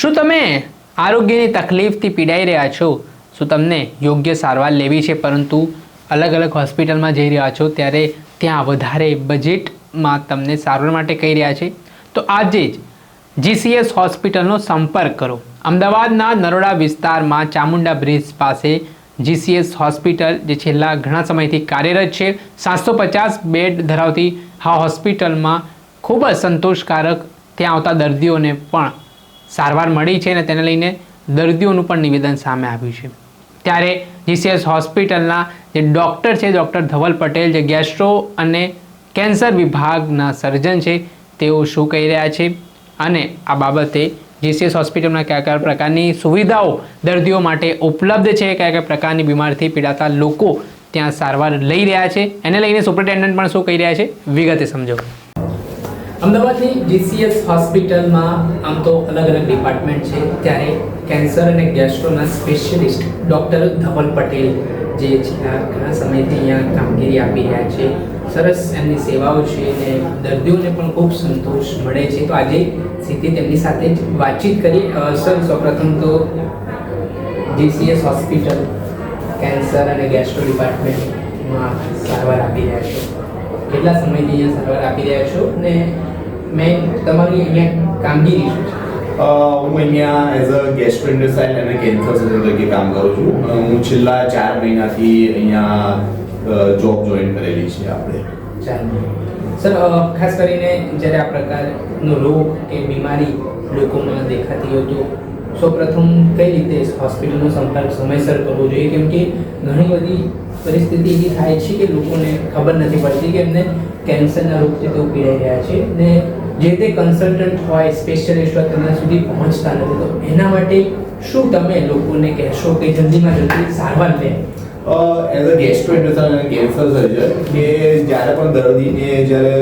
શું તમે આરોગ્યની તકલીફથી પીડાઈ રહ્યા છો? શું તમને યોગ્ય સારવાર લેવી છે? પરંતુ અલગ અલગ હોસ્પિટલમાં જઈ રહ્યા છો ત્યારે ત્યાં વધારે બજેટમાં તમને સારવાર માટે કહી રહ્યા છે. તો આજે જ જીસીએસ હોસ્પિટલનો સંપર્ક કરો. અમદાવાદના નરોડા વિસ્તારમાં ચામુંડા બ્રિજ પાસે જીસીએસ હોસ્પિટલ જે છેલ્લા ઘણા સમયથી કાર્યરત છે. સાતસો પચાસ બેડ ધરાવતી આ હોસ્પિટલમાં ખૂબ જ સંતોષકારક ત્યાં આવતા દર્દીઓને પણ સારવાર મળી છે અને તેને લઈને દર્દીઓનું પણ નિવેદન સામે આવ્યું છે. ત્યારે જીસીએસ હોસ્પિટલના જે ડૉક્ટર છે, ડૉક્ટર ધવલ પટેલ, જે ગેસ્ટ્રો અને કેન્સર વિભાગના સર્જન છે, તેઓ શું કહી રહ્યા છે? અને આ બાબતે જીસીએસ હોસ્પિટલમાં કયા કયા પ્રકારની સુવિધાઓ દર્દીઓ માટે ઉપલબ્ધ છે? કયા કયા પ્રકારની બીમારીથી પીડાતા લોકો ત્યાં સારવાર લઈ રહ્યા છે? એને લઈને સુપરિન્ટેન્ડન્ટ પણ શું કહી રહ્યા છે? વિગતે સમજો. અમદાવાદની જીસીએસ હોસ્પિટલમાં આમ તો અલગ અલગ ડિપાર્ટમેન્ટ છે. ત્યારે કેન્સર અને ગેસ્ટ્રોના સ્પેશિયલિસ્ટ ડૉક્ટર ધવલ પટેલ જે ઘણા સમયથી અહીંયા કામગીરી આપી રહ્યા છે. સરસ એમની સેવાઓ છે અને દર્દીઓને પણ ખૂબ સંતોષ મળે છે. તો આજે સીધી તેમની સાથે જ વાતચીત કરી સર, સૌપ્રથમ તો જીસીએસ હોસ્પિટલ કેન્સર અને ગેસ્ટ્રો ડિપાર્ટમેન્ટમાં સારવાર આપી રહ્યા છો. કેટલા સમયથી અહીંયા સારવાર આપી રહ્યા છો? ને મેં તમારી અહીંયા કામગીરી શું છે? હું અહીંયા એઝ અ ગેસ્ટ્રોઇન્ટેસ્ટાઇન અને કેન્સર સર્જન તરીકે કામ કરું છું. હું છેલ્લા ચાર મહિનાથી અહીંયા જોબ જોઈન કરેલી છે આપણે. સર ખાસ કરીને જ્યારે આ પ્રકારનો રોગ કે બીમારી લોકોમાં દેખાતી હોય તો સૌપ્રથમ કઈ રીતે હોસ્પિટલનો સંપર્ક સમયસર કરવો જોઈએ? કેમ કે ઘણી બધી પરિસ્થિતિ એવી થાય છે કે લોકોને ખબર નથી પડતી કે એમને કેન્સરના રોગથી તેઓ પીડાઈ રહ્યા છે ને જે તે કન્સલ્ટન્ટ હોય સ્પેશિયલિસ્ટ હોય તેમના સુધી પહોંચતા નથી. તો એના માટે શું તમે લોકોને કહેશો કે જલ્દીમાં જલ્દી સારવાર લે? એઝ અ ગેસ્ટ્રોઇન્ટેસ્ટાઇન અને કેન્સર સર્જન કે જ્યારે પણ દર્દીને જ્યારે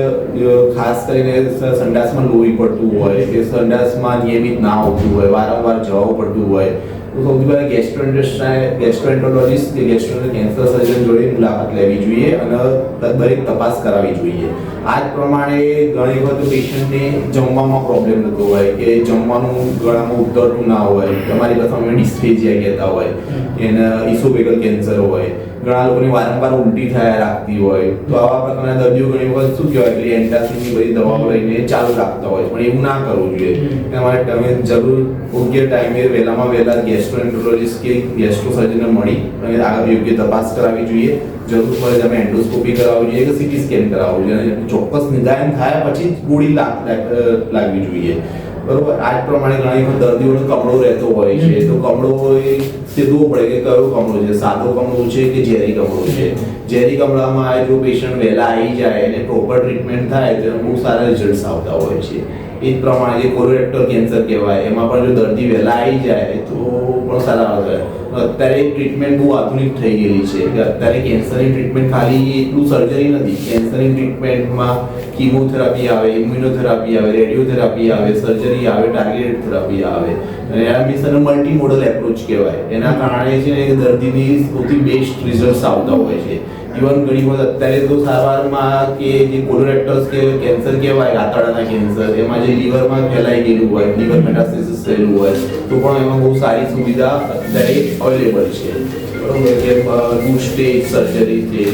ખાસ કરીને સંડાસમાં લોહી પડતું હોય, કે સંડાસમાં નિયમિત ના આવતું હોય, વારંવાર જવું પડતું હોય તો સૌથી પહેલાં ગેસ્ટ્રોઇન્ટેસ્ટાઇન ગેસ્ટ્રોએન્ટરોલોજિસ્ટ કે ગેસ્ટ્રો કેન્સર સર્જન જોડે મુલાકાત લેવી જોઈએ અને દરેક તપાસ કરાવવી જોઈએ. આ જ પ્રમાણે ઘણી વખત પેશન્ટને જમવામાં પ્રોબ્લેમ થતો હોય કે જમવાનું ગળામાં ઉતરતું ના હોય તમારી પાસે અમે ડિસ્ફેજિયા કહેતા હોય એને ઇસોફેગલ કેન્સર હોય ઘણા લોકોને વારંવાર ઉલટી થયા રાખતી હોય. તો આવા પ્રકારના દર્દીઓ ઘણી વખત શું કહેવાય એટલે એન્ટાસિડની બધી દવાઓ લઈને ચાલુ રાખતા હોય. પણ એવું ના કરવું જોઈએ. તમારે તમે જરૂર યોગ્ય ટાઈમે વહેલામાં વહેલા ગેસ્ટ્રોએન્ટરોલોજિસ્ટ કે ગેસ્ટ્રોસર્જનને મળી અને આગળ યોગ્ય તપાસ કરાવવી જોઈએ. જરૂર પડે તમે એન્ડોસ્કોપી કરાવવી જોઈએ કે સીટી સ્કેન કરાવવું જોઈએ. અને ચોક્કસ નિદાન થાય પછી જ ગોળી લાગવી જોઈએ. બરોબર? આ જ પ્રમાણે ઘણી વખત દર્દીઓનો કમળો રહેતો હોય છે. તો કમળો એ સીધવું પડે કે કયો કમળો છે? સાદો કમળો છે કે ઝેરી કમળો છે? ઝેરી કમળામાં જો પેશન્ટ વહેલા આવી જાય અને પ્રોપર ટ્રીટમેન્ટ થાય, તો બહુ સારા રિઝલ્ટ્સ આવતા હોય છે. એ જ પ્રમાણે જે કોલોરેક્ટર કેન્સર કહેવાય, એમાં પણ જો દર્દી વહેલા આવી જાય, તો પણ સારા આવે. અત્યારે ટ્રીટમેન્ટ બહુ આધુનિક થઈ ગયેલી છે. અત્યારે કેન્સરની ટ્રીટમેન્ટ ખાલી એટલું સર્જરી નથી. કેન્સરની ટ્રીટમેન્ટમાં કીમોથેરાપી આવે ઇમ્યુનોથેરાપી આવે રેડિયોથેરાપી આવે સર્જરી આવે ટાર્ગેટેડ થેરાપી આવે. અને આ મલ્ટી મોડલ એપ્રોચ કહેવાય. એના કારણે છે ને દર્દીની સૌથી બેસ્ટ રિઝલ્ટ્સ આવતા હોય છે. ઇવન ઘણી વખત અત્યારે તો સારવારમાં કે જે કોલોરેક્ટર્સ કે કેન્સર કહેવાય, આંતરડાના કેન્સર એમાં જે લીવરમાં ફેલાઈ ગયેલું હોય લીવર મેટાસ્ટેસિસ થયેલું હોય, તો પણ એમાં બહુ સારી સુવિધા અત્યારે અવેલેબલ છે. કે ટુ સ્ટેજ સર્જરી છે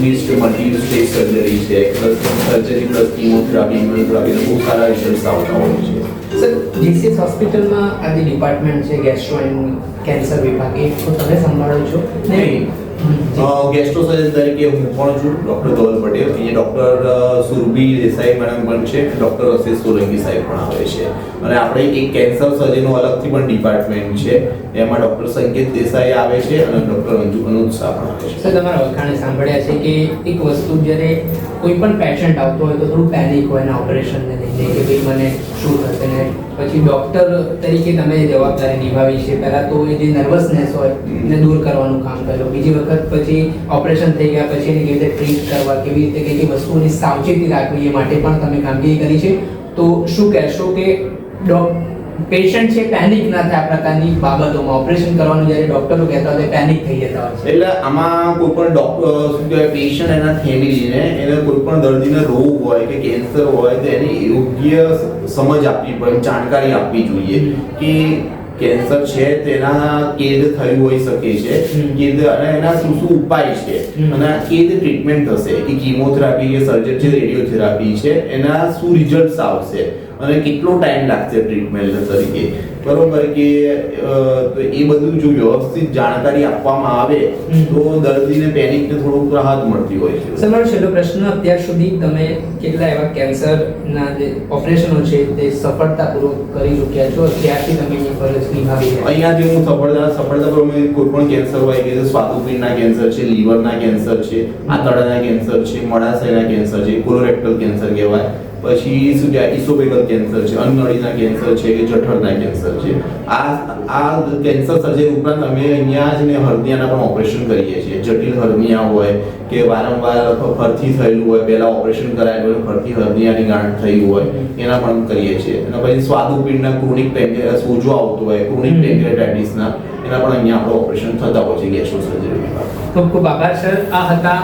લિસ્ટ મલ્ટી સ્ટેજ સર્જરી છે plus surgery plus chemotherapy immunotherapy બહુ સારા રિઝલ્ટ આવતા હોય છે સર જીસીએસ હોસ્પિટલમાં આ જે ડિપાર્ટમેન્ટ છે ગેસ્ટ્રો એન્ડ કેન્સર વિભાગ એ તો તમે સંભાળો છો નહીં. ગેસ્ટ્રો સર્જન તરીકે હું પણ છું ડૉક્ટર ગૌરવ પટેલ. અહીંયા ડૉક્ટર સુરભી દેસાઈ મેડમ પણ છે ડૉક્ટર અશિષ સોલંકી સાહેબ પણ આવે છે. અને આપણે એક કેન્સર સર્જનનું અલગથી પણ ડિપાર્ટમેન્ટ છે. એમાં ડૉક્ટર સંકેત દેસાઈ આવે છે અને ડૉક્ટર અંજુ સર તમારા વખાણે સાંભળ્યા છે કે એક વસ્તુ જ્યારે કોઈ પણ પેશન્ટ આવતો હોય તો થોડું પેનિક હોય એના ઓપરેશનને લઈને કે ભાઈ મને શું થશે ને પછી ડૉક્ટર તરીકે તમે જવાબદારી નિભાવી છે. પહેલાં તો એ જે નર્વસનેસ હોય એને દૂર કરવાનું કામ કર્યું. બીજી વખત પછી ઓપરેશન થઈ ગયા પછી એને કેવી રીતે ટ્રીટ કરવા, કેવી રીતે કઈ કઈ વસ્તુઓની સાવચેતી રાખવી એ માટે પણ તમે કામગીરી કરી છે. તો શું કહેશો કે ડોક પેશન્ટ છે પેનિક ના થાય આ પ્રકારની બાબતોમાં. ઓપરેશન કરવાનું જ્યારે ડોક્ટરો કહેતા હોય પેનિક થઈ જતા હોય છે. એટલે આમાં કોઈ પણ ડોક્ટર શું કહેવાય પેશન્ટ એના ફેમિલીને એને કોઈ પણ દર્દીને રોગ હોય કે કેન્સર હોય તો એની યોગ્ય સમજ આપવી પડે જાણકારી આપવી જોઈએ કે કેન્સર છે તેના કેદ થયું હોઈ શકે છે. કેદ અને એના શું શું ઉપાય છે. અને કે રીતે ટ્રીટમેન્ટ થશે. કે કીમોથેરાપી કે સર્જરી છે રેડિયોથેરાપી છે એના શું રિઝલ્ટ્સ આવશે. અને કેટલો ટાઈમ લાગશે ટ્રીટમેન્ટ તરીકે? બરોબર કે એ બધું જો વ્યવસ્થિત જાણકારી આપવામાં આવે તો દર્દીને પેનિકને થોડુંક રાહત મળતી હોય છે. સર મારો છેલ્લો પ્રશ્ન અત્યાર સુધી તમે કેટલા એવા કેન્સરના જે ઓપરેશનો છે તે સફળતાપૂર્વક કરી ચૂક્યા છો? ત્યારથી તમે એની ફરજ નિભાવી રહ્યા અહીંયા જે હું સફળતા સફળતાપૂર્વક કોઈ પણ કેન્સર હોય કે સ્વાદુપિંડના કેન્સર છે લીવરના કેન્સર છે આંતરડાના કેન્સર છે મળાશયના કેન્સર છે કોલોરેક્ટલ કેન્સર કહેવાય. પછી શું કહેવાય? ઇસોબેગલ કેન્સર છે અન્નળીના કેન્સર છે કે જઠરના કેન્સર છે. આ આ કેન્સર સર્જરી ઉપરાંત અમે અહીંયા જ ને હર્નિયાના પણ ઓપરેશન કરીએ છીએ. જટિલ હર્નિયા હોય કે વારંવાર ફરતી થયેલું હોય પહેલા ઓપરેશન કરાયેલું હોય ફરતી હર્નિયાની ગાંઠ થઈ હોય એના પણ કરીએ છીએ. અને પછી સ્વાદુપિંડના ક્રોનિક સોજો આવતો હોય ક્રોનિક. પેન્ક્રેટાઇટિસના એના પણ અહીંયા આપણે ઓપરેશન થતા હોય છે ગેસ્ટ્રો સર્જરી ખૂબ ખૂબ આભાર સર. આ હતા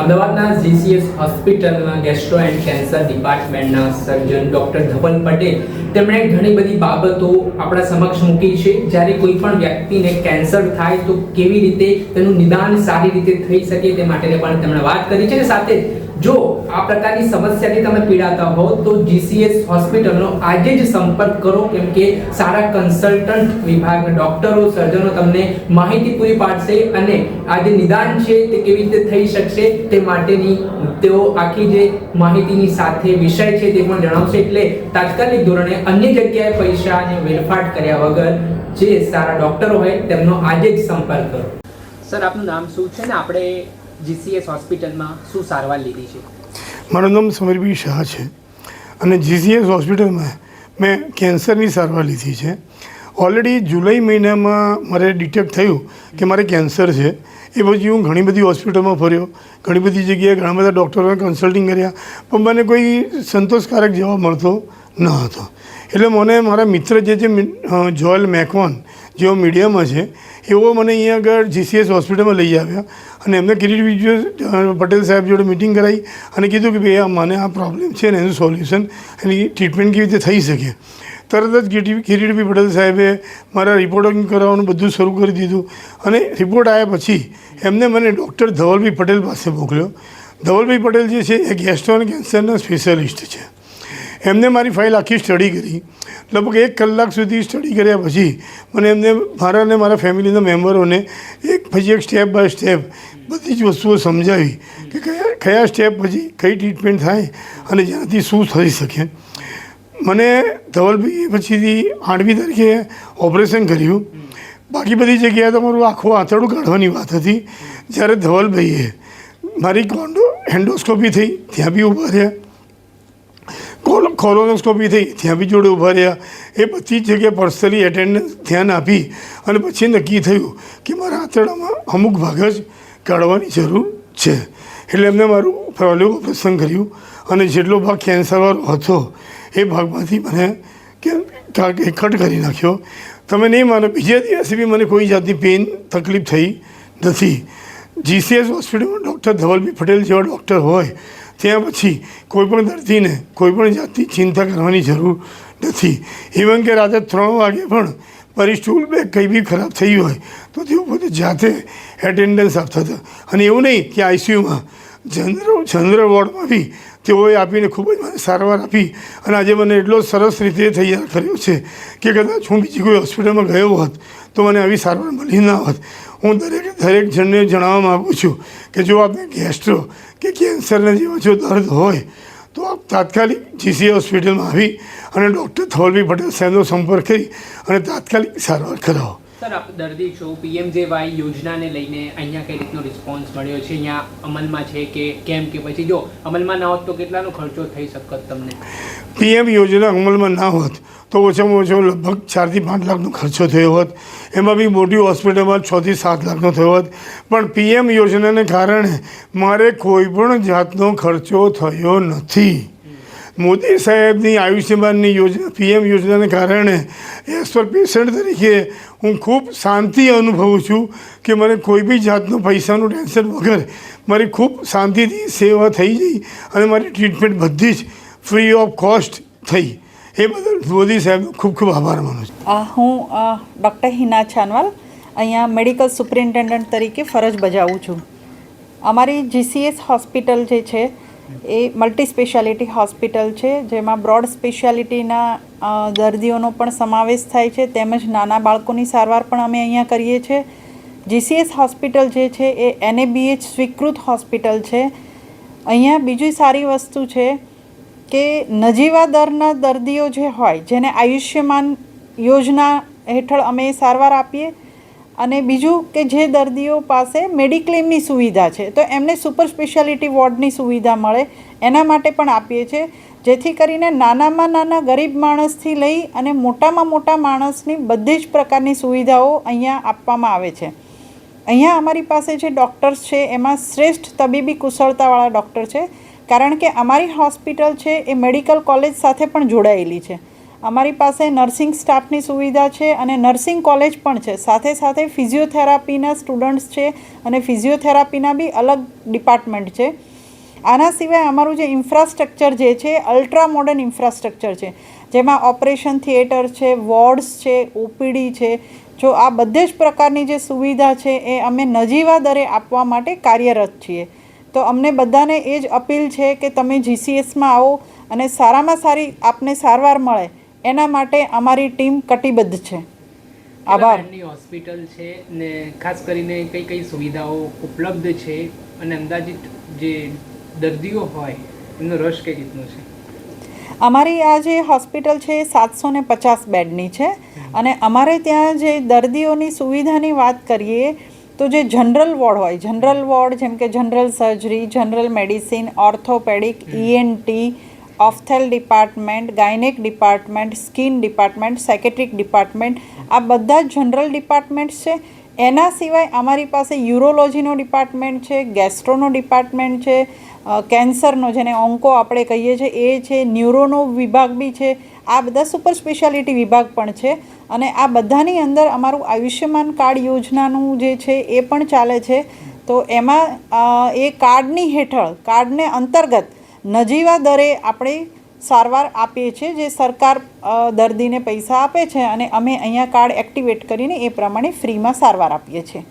અમદાવાદના જીસીએસ હોસ્પિટલના ગેસ્ટ્રો એન્ડ કેન્સર ડિપાર્ટમેન્ટના સર્જન ડોક્ટર ધવલ પટેલ તેમણે ઘણી બધી બાબતો આપણા સમક્ષ મૂકી છે. જ્યારે કોઈ પણ વ્યક્તિને કેન્સર થાય તો કેવી રીતે તેનું નિદાન સારી રીતે થઈ શકે તે માટે પણ તેમણે વાત કરી છે. અને સાથે જ આ પ્રકારની સમસ્યાથી તમે પીડાતા હો, તો જીસીએસ હોસ્પિટલનો આજે જ સંપર્ક કરો, કેમ કે સારા કન્સલ્ટન્ટ વિભાગના ડોક્ટરો સર્જનો તમને માહિતી પૂરી પાડશે અને આ જે નિદાન છે, તે કેવી રીતે થઈ શકશે, તે માટેની તેઓ આખી જે માહિતીની સાથે વિષય છે, તે પણ જણાવશે. એટલે તાત્કાલિક ધોરણે અન્ય જગ્યાએ પૈસાની વેરફાટ કર્યા વગર જે સારા ડોક્ટરો હોય, તેમનો આજે જ સંપર્ક કરો. સર, આપનું નામ શું છે ને? આપણે જીસીએસ હોસ્પિટલમાં શું સારવાર લીધી છે? મારું નામ સમીરભાઈ શાહ છે અને જીસીએસ હોસ્પિટલમાં મેં કેન્સરની સારવાર લીધી છે. ઓલરેડી જુલાઈ મહિનામાં મારે ડિટેક્ટ થયું કે મારે કેન્સર છે. એ પછી હું ઘણી બધી હોસ્પિટલમાં ફર્યો. ઘણી બધી જગ્યાએ ઘણા બધા ડૉક્ટરોને કન્સલ્ટિંગ કર્યા. પણ મને કોઈ સંતોષકારક જવાબ મળતો ન હતો. એટલે મને મારા મિત્ર જે છે જોએલ મેકવોન જેઓ મીડિયામાં છે, એવો મને અહીંયા આગળ જીસીએસ હોસ્પિટલમાં લઈ આવ્યા અને એમને કિરીટ પટેલ સાહેબ જોડે મિટિંગ કરાવી અને કીધું કે ભાઈ આ મને આ પ્રોબ્લેમ છે ને એનું સોલ્યુશન એની ટ્રીટમેન્ટ કેવી રીતે થઈ શકે. તરત જ કિરીટ કિરીટભાઈ પટેલ સાહેબે મારા રિપોર્ટિંગ કરાવવાનું બધું શરૂ કરી દીધું અને રિપોર્ટ આવ્યા પછી એમને મને ડૉક્ટર ધવલભાઈ પટેલ પાસે મોકલ્યો. ધવલભાઈ પટેલ જે છે, એ ગેસ્ટ્રોન કેન્સરના સ્પેશિયાલિસ્ટ છે. એમને મારી ફાઇલ આખી સ્ટડી કરી. લગભગ એક કલાક સુધી સ્ટડી કર્યા પછી મને એમને મારા અને મારા ફેમિલીના મેમ્બરોને એક પછી એક સ્ટેપ બાય સ્ટેપ બધી જ વસ્તુઓ સમજાવી કે કયા કયા સ્ટેપ પછી કઈ ટ્રીટમેન્ટ થાય અને જેનાથી શું થઈ શકે. મને ધવલભાઈ પછીથી આઠમી તારીખે ઓપરેશન કર્યું. બાકી બધી જગ્યાએ તો મારું આખું આંતરડું કાઢવાની વાત હતી. જ્યારે ધવલભાઈએ મારી કોન્ડો, એન્ડોસ્કોપી થઈ, ત્યાં બી ઊભા રહ્યા. કોલ કોલોનોસ્કોપી થઈ, ત્યાં બી જોડે ઊભા રહ્યા. એ બધી જગ્યાએ પર્સનલી એટેન્ડન્સ ધ્યાન આપી અને પછી નક્કી થયું કે મારા આંતરડામાં અમુક ભાગ જ કાઢવાની જરૂર છે. એટલે એમને મારું પહેલું ઓપરેશન કર્યું અને જેટલો ભાગ કેન્સરવાળો હતો, એ ભાગમાંથી મને કે કટ કરી નાખ્યો. તમે નહીં માનો, બીજા દિવસે બી મને કોઈ જાતની પેઇન તકલીફ થઈ નથી. જીસીએસ હોસ્પિટલમાં ડૉક્ટર ધવલભાઈ પટેલ જેવા ડૉક્ટર હોય ત્યાં પછી કોઈ પણ દર્દીને કોઈપણ જાતની ચિંતા કરવાની જરૂર નથી. ઇવન કે રાતે ત્રણ વાગે પણ મારી સ્ટૂલ બેગ કંઈ બી ખરાબ થઈ હોય તો તેઓ પોતે જાતે એટેન્ડન્સ આપતા હતા. અને એવું નહીં કે આઈસીયુમાં જનરલ જનરલ વોર્ડમાં બી તેઓએ આપીને ખૂબ જ મને સારવાર આપી અને આજે મને એટલો સરસ રીતે તૈયાર કર્યો છે કે કદાચ હું બીજી કોઈ હોસ્પિટલમાં ગયો હોત તો મને આવી સારવાર મળી ના હોત. હું દરેક દરેક જણને જણાવવા માગું છું કે જો આપને ગેસ્ટ્રો કે કેન્સરના જેવા જો દર્દ હોય, તો આપ તાત્કાલિક જીસી હોસ્પિટલમાં આવી અને ડૉક્ટર ધવલભાઈ પટેલ સાહેબનો સંપર્ક કરી અને તાત્કાલિક સારવાર કરાવો. સર, આપ દર્દી છો. પીએમજેવાય યોજનાને લઈને અહીંયા કઈ રીતનો રિસ્પોન્સ મળ્યો છે? અહીંયા અમલમાં છે કે કેમ કે પછી જો અમલમાં ના હોત તો કેટલાનો ખર્ચો થઈ શકત તમને? પીએમ યોજના અમલમાં ના હોત તો ઓછામાં ઓછો લગભગ ચારથી પાંચ લાખનો ખર્ચો થયો હોત. એમાં બી મોટી હોસ્પિટલમાં છથી સાત લાખનો થયો હોત. પણ પીએમ યોજનાને કારણે મારે કોઈ પણ જાતનો ખર્ચો થયો નથી. મોદી સાહેબની આયુષ્યમાનની યોજના, પીએમ યોજનાને કારણે એઝ પર પેશન્ટ તરીકે હું ખૂબ શાંતિ અનુભવું છું કે મને કોઈ બી જાતનું પૈસાનું ટેન્શન વગર મારી ખૂબ શાંતિથી સેવા થઈ ગઈ અને મારી ટ્રીટમેન્ટ બધી જ ફ્રી ઓફ કોસ્ટ થઈ. એ બદલ મોદી સાહેબનો ખૂબ ખૂબ આભાર માનું છું. હું ડૉક્ટર હિના છાનવાલ અહીંયા મેડિકલ સુપરિન્ટેન્ડન્ટ તરીકે ફરજ બજાવું છું. અમારી જીસીએસ હોસ્પિટલ જે છે એ મલ્ટી સ્પેશિયાલિટી હોસ્પિટલ છે, જેમાં બ્રોડ સ્પેશિયાલિટીના દર્દીઓનો પણ સમાવેશ થાય છે, તેમજ નાના બાળકોની સારવાર પણ અમે અહીંયા કરીએ છીએ. જીસીએસ હોસ્પિટલ જે છે, એ એનએબીએચ સ્વીકૃત હોસ્પિટલ છે. અહીંયા બીજી સારી વસ્તુ છે કે નજીવા દરના દર્દીઓ જે હોય, જેને આયુષ્યમાન યોજના હેઠળ અમે સારવાર આપીએ અને બીજું કે જે દર્દીઓ પાસે મેડિક્લેમની સુવિધા છે, તો એમને સુપર સ્પેશિયાલિટી વોર્ડની સુવિધા મળે, એના માટે પણ આપીએ છીએ. જેથી કરીને નાનામાં નાના ગરીબ માણસથી લઈ અને મોટામાં મોટા માણસની બધી જ પ્રકારની સુવિધાઓ અહીંયા આપવામાં આવે છે. અહીંયા અમારી પાસે જે ડૉક્ટર્સ છે, એમાં શ્રેષ્ઠ તબીબી કુશળતાવાળા ડૉક્ટર છે, કારણ કે અમારી હોસ્પિટલ છે, એ મેડિકલ કોલેજ સાથે પણ જોડાયેલી છે. અમારી પાસે નર્સિંગ સ્ટાફની સુવિધા છે અને નર્સિંગ કોલેજ પણ છે. સાથે સાથે ફિઝિયોથેરાપીના સ્ટુડન્ટ્સ છે અને ફિઝિયોથેરાપીના બી અલગ ડિપાર્ટમેન્ટ છે. આના સિવાય અમારું જે ઇન્ફ્રાસ્ટ્રક્ચર જે છે, અલ્ટ્રા મોડર્ન ઇન્ફ્રાસ્ટ્રક્ચર છે, જેમાં ઓપરેશન થિયેટર છે, વોર્ડ્સ છે, ઓપીડી છે, જો આ બધે જ પ્રકારની જે સુવિધા છે એ અમે નજીવા દરે આપવા માટે કાર્યરત છીએ. તો અમને બધાને એ જ અપીલ છે કે તમે જીસીએસમાં આવો અને સારામાં સારી આપને સારવાર મળે. એના માટે અમારી ટીમ કટિબદ્ધ છે. આભાર. હોસ્પિટલ છે ને ખાસ કરીને કઈ કઈ સુવિધાઓ ઉપલબ્ધ છે અને અંદાજિત જે દર્દીઓ હોય એમનો રસ કઈ રીતનો છે? અમારી આ જે હોસ્પિટલ છે એ સાતસો ને પચાસ બેડની છે અને અમારે ત્યાં જે દર્દીઓની સુવિધાની વાત કરીએ તો જે જનરલ વોર્ડ હોય જનરલ વોર્ડ જેમ કે general surgery general medicine orthopaedic ENT ophthal department, gynaec department, skin department psychiatric department, આ બધા જનરલ ડિપાર્ટમેન્ટ્સ છે. એના સિવાય અમારી પાસે યુરોલોજીનો ડિપાર્ટમેન્ટ છે, ગેસ્ટ્રોનો ડિપાર્ટમેન્ટ છે કેન્સરનો જેને ઓન્કો આપણે કહીએ છીએ, એ છે, ન્યુરોનો વિભાગ બી છે, આ બધા સુપર સ્પેશિયાલિટી વિભાગ પણ છે. અને આ બધાની અંદર અમારું આયુષ્યમાન કાર્ડ યોજનાનું જે છે, એ પણ ચાલે છે. તો એમાં એ કાર્ડની હેઠળ, કાર્ડને અંતર્ગત નજીવા દરે આપણે સારવાર આપીએ છીએ જે સરકાર દર્દીને પૈસા આપે છે અને અમે અહીંયા કાર્ડ એક્ટિવેટ કરીને એ પ્રમાણે ફ્રીમાં સારવાર આપીએ છીએ.